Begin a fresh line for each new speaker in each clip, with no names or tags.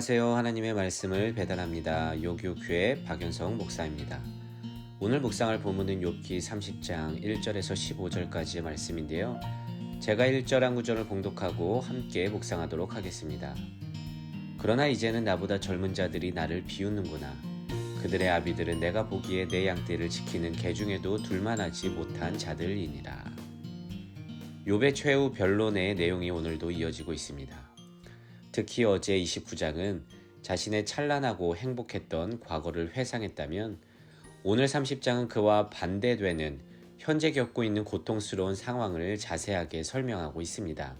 안녕하세요. 하나님의 말씀을 배달합니다. 요교교회 박연성 목사입니다. 오늘 묵상할 본문은 욥기 30장 1절에서 15절까지의 말씀인데요. 제가 1절 한 구절을 봉독하고 함께 묵상하도록 하겠습니다. 그러나 이제는 나보다 젊은 자들이 나를 비웃는구나. 그들의 아비들은 내가 보기에 내 양떼를 지키는 개 중에도 둘만하지 못한 자들이니라. 욥의 최후 변론의 내용이 오늘도 이어지고 있습니다. 특히 어제 29장은 자신의 찬란하고 행복했던 과거를 회상했다면 오늘 30장은 그와 반대되는 현재 겪고 있는 고통스러운 상황을 자세하게 설명하고 있습니다.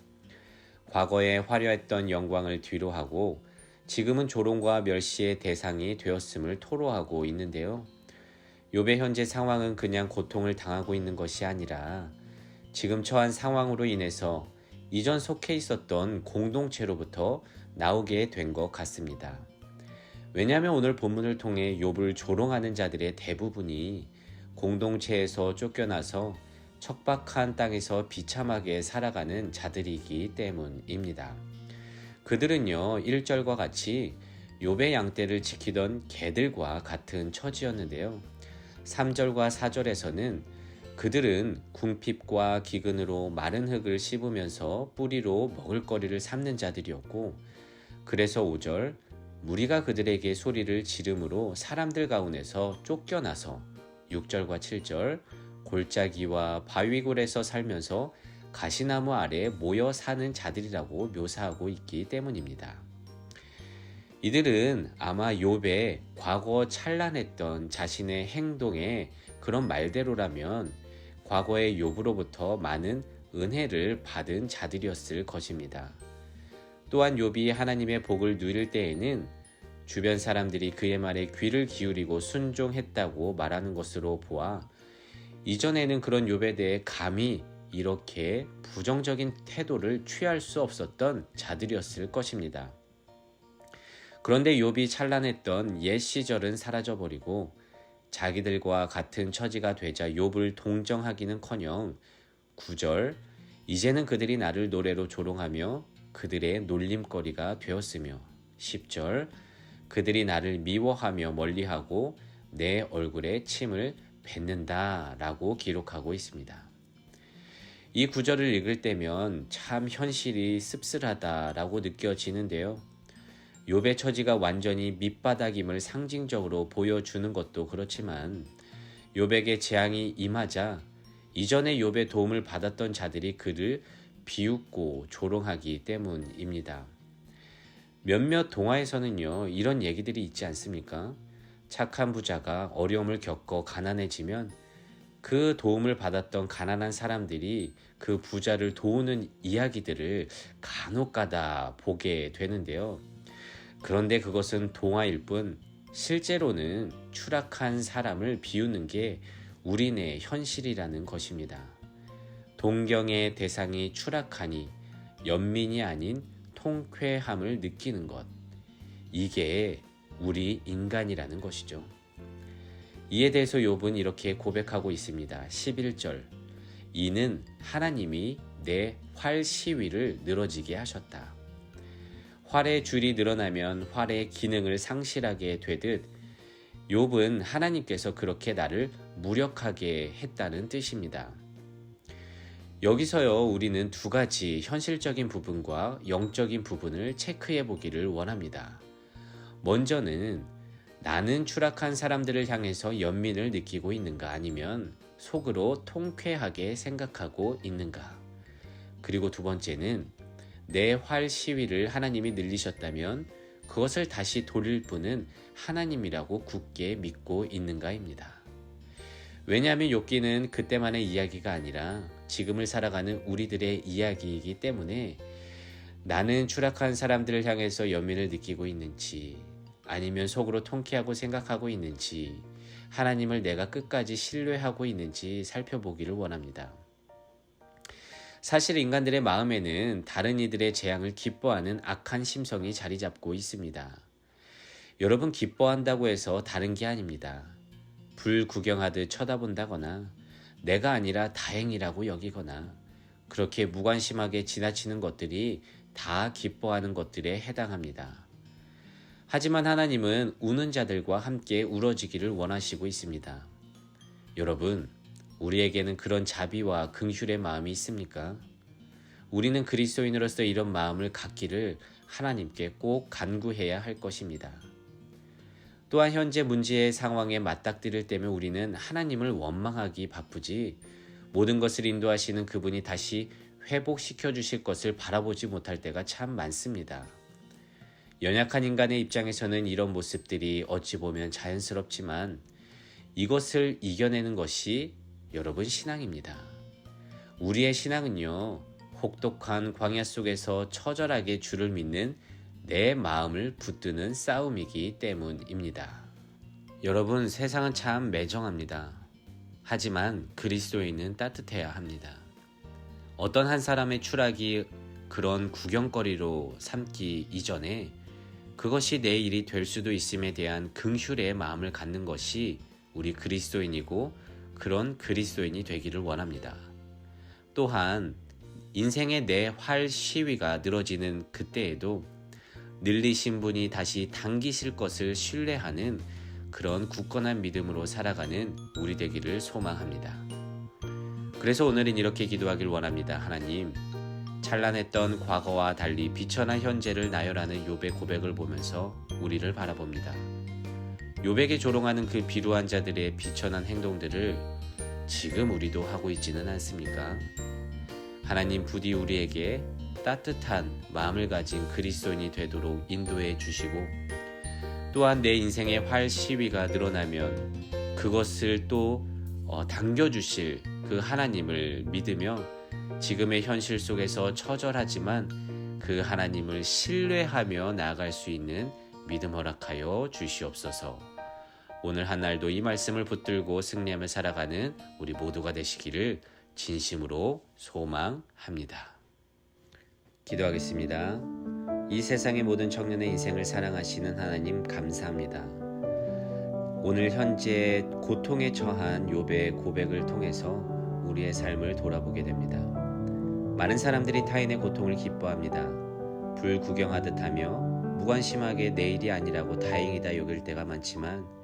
과거에 화려했던 영광을 뒤로하고 지금은 조롱과 멸시의 대상이 되었음을 토로하고 있는데요. 욥의 현재 상황은 그냥 고통을 당하고 있는 것이 아니라 지금 처한 상황으로 인해서 이전 속해 있었던 공동체로부터 나오게 된 것 같습니다. 왜냐하면 오늘 본문을 통해 욥을 조롱하는 자들의 대부분이 공동체에서 쫓겨나서 척박한 땅에서 비참하게 살아가는 자들이기 때문입니다. 그들은요, 1절과 같이 욥의 양떼를 지키던 개들과 같은 처지였는데요. 3절과 4절에서는 그들은 궁핍과 기근으로 마른 흙을 씹으면서 뿌리로 먹을거리를 삼는 자들이었고 그래서 5절 무리가 그들에게 소리를 지름으로 사람들 가운데서 쫓겨나서 6절과 7절 골짜기와 바위굴에서 살면서 가시나무 아래 모여 사는 자들이라고 묘사하고 있기 때문입니다. 이들은 아마 욥의 과거 찬란했던 자신의 행동에 그런 말대로라면 과거의 욥으로부터 많은 은혜를 받은 자들이었을 것입니다. 또한 욥이 하나님의 복을 누릴 때에는 주변 사람들이 그의 말에 귀를 기울이고 순종했다고 말하는 것으로 보아 이전에는 그런 욥에 대해 감히 이렇게 부정적인 태도를 취할 수 없었던 자들이었을 것입니다. 그런데 욥이 찬란했던 옛 시절은 사라져 버리고 자기들과 같은 처지가 되자 욥을 동정하기는커녕 9절 이제는 그들이 나를 노래로 조롱하며 그들의 놀림거리가 되었으며 10절 그들이 나를 미워하며 멀리하고 내 얼굴에 침을 뱉는다라고 기록하고 있습니다. 이 구절을 읽을 때면 참 현실이 씁쓸하다라고 느껴지는데요. 욥의 처지가 완전히 밑바닥임을 상징적으로 보여주는 것도 그렇지만 욥에게 재앙이 임하자 이전에 욥의 도움을 받았던 자들이 그를 비웃고 조롱하기 때문입니다. 몇몇 동화에서는요, 이런 얘기들이 있지 않습니까? 착한 부자가 어려움을 겪어 가난해지면 그 도움을 받았던 가난한 사람들이 그 부자를 도우는 이야기들을 간혹 가다 보게 되는데요. 그런데 그것은 동화일 뿐 실제로는 추락한 사람을 비우는 게 우리네 현실이라는 것입니다. 동경의 대상이 추락하니 연민이 아닌 통쾌함을 느끼는 것. 이게 우리 인간이라는 것이죠. 이에 대해서 욥은 이렇게 고백하고 있습니다. 11절. 이는 하나님이 내 활 시위를 늘어지게 하셨다. 활의 줄이 늘어나면 활의 기능을 상실하게 되듯 욥은 하나님께서 그렇게 나를 무력하게 했다는 뜻입니다. 여기서요, 우리는 두 가지 현실적인 부분과 영적인 부분을 체크해 보기를 원합니다. 먼저는 나는 추락한 사람들을 향해서 연민을 느끼고 있는가 아니면 속으로 통쾌하게 생각하고 있는가. 그리고 두 번째는 내 활 시위를 하나님이 늘리셨다면 그것을 다시 돌릴 분은 하나님이라고 굳게 믿고 있는가입니다. 왜냐하면 욥기는 그때만의 이야기가 아니라 지금을 살아가는 우리들의 이야기이기 때문에 나는 추락한 사람들을 향해서 연민을 느끼고 있는지 아니면 속으로 통쾌하고 생각하고 있는지 하나님을 내가 끝까지 신뢰하고 있는지 살펴보기를 원합니다. 사실 인간들의 마음에는 다른 이들의 재앙을 기뻐하는 악한 심성이 자리 잡고 있습니다. 여러분 기뻐한다고 해서 다른 게 아닙니다. 불 구경하듯 쳐다본다거나 내가 아니라 다행이라고 여기거나 그렇게 무관심하게 지나치는 것들이 다 기뻐하는 것들에 해당합니다. 하지만 하나님은 우는 자들과 함께 울어지기를 원하시고 있습니다. 여러분, 우리에게는 그런 자비와 긍휼의 마음이 있습니까? 우리는 그리스도인으로서 이런 마음을 갖기를 하나님께 꼭 간구해야 할 것입니다. 또한 현재 문제의 상황에 맞닥뜨릴 때면 우리는 하나님을 원망하기 바쁘지 모든 것을 인도하시는 그분이 다시 회복시켜 주실 것을 바라보지 못할 때가 참 많습니다. 연약한 인간의 입장에서는 이런 모습들이 어찌 보면 자연스럽지만 이것을 이겨내는 것이 여러분 신앙입니다. 우리의 신앙은요, 혹독한 광야 속에서 처절하게 주를 믿는 내 마음을 붙드는 싸움이기 때문입니다. 여러분, 세상은 참 매정합니다. 하지만 그리스도인은 따뜻해야 합니다. 어떤 한 사람의 추락이 그런 구경거리로 삼기 이전에 그것이 내 일이 될 수도 있음에 대한 긍휼의 마음을 갖는 것이 우리 그리스도인이고 그런 그리스도인이 되기를 원합니다. 또한 인생의 내 활 시위가 늘어지는 그때에도 늘리신 분이 다시 당기실 것을 신뢰하는 그런 굳건한 믿음으로 살아가는 우리 되기를 소망합니다. 그래서 오늘은 이렇게 기도하길 원합니다. 하나님, 찬란했던 과거와 달리 비천한 현재를 나열하는 욥의 고백을 보면서 우리를 바라봅니다. 욥에게 조롱하는 그 비루한 자들의 비천한 행동들을 지금 우리도 하고 있지는 않습니까? 하나님 부디 우리에게 따뜻한 마음을 가진 그리스도인이 되도록 인도해 주시고 또한 내 인생의 활 시위가 늘어나면 그것을 또 어, 당겨 주실 그 하나님을 믿으며 지금의 현실 속에서 처절하지만 그 하나님을 신뢰하며 나아갈 수 있는 믿음 허락하여 주시옵소서. 오늘 한 날도 이 말씀을 붙들고 승리하며 살아가는 우리 모두가 되시기를 진심으로 소망합니다. 기도하겠습니다. 이 세상의 모든 청년의 인생을 사랑하시는 하나님 감사합니다. 오늘 현재 고통에 처한 욥의 고백을 통해서 우리의 삶을 돌아보게 됩니다. 많은 사람들이 타인의 고통을 기뻐합니다. 불 구경하듯 하며 무관심하게 내일이 아니라고 다행이다 여길 때가 많지만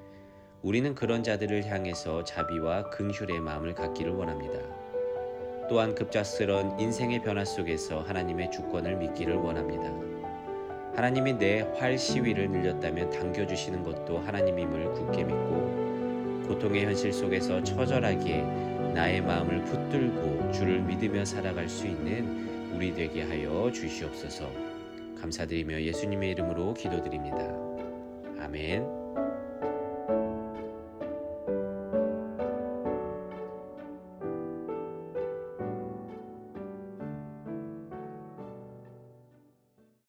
우리는 그런 자들을 향해서 자비와 긍휼의 마음을 갖기를 원합니다. 또한 급작스런 인생의 변화 속에서 하나님의 주권을 믿기를 원합니다. 하나님이 내 활 시위를 늘렸다면 당겨주시는 것도 하나님임을 굳게 믿고 고통의 현실 속에서 처절하게 나의 마음을 붙들고 주를 믿으며 살아갈 수 있는 우리 되게 하여 주시옵소서 감사드리며 예수님의 이름으로 기도드립니다. 아멘.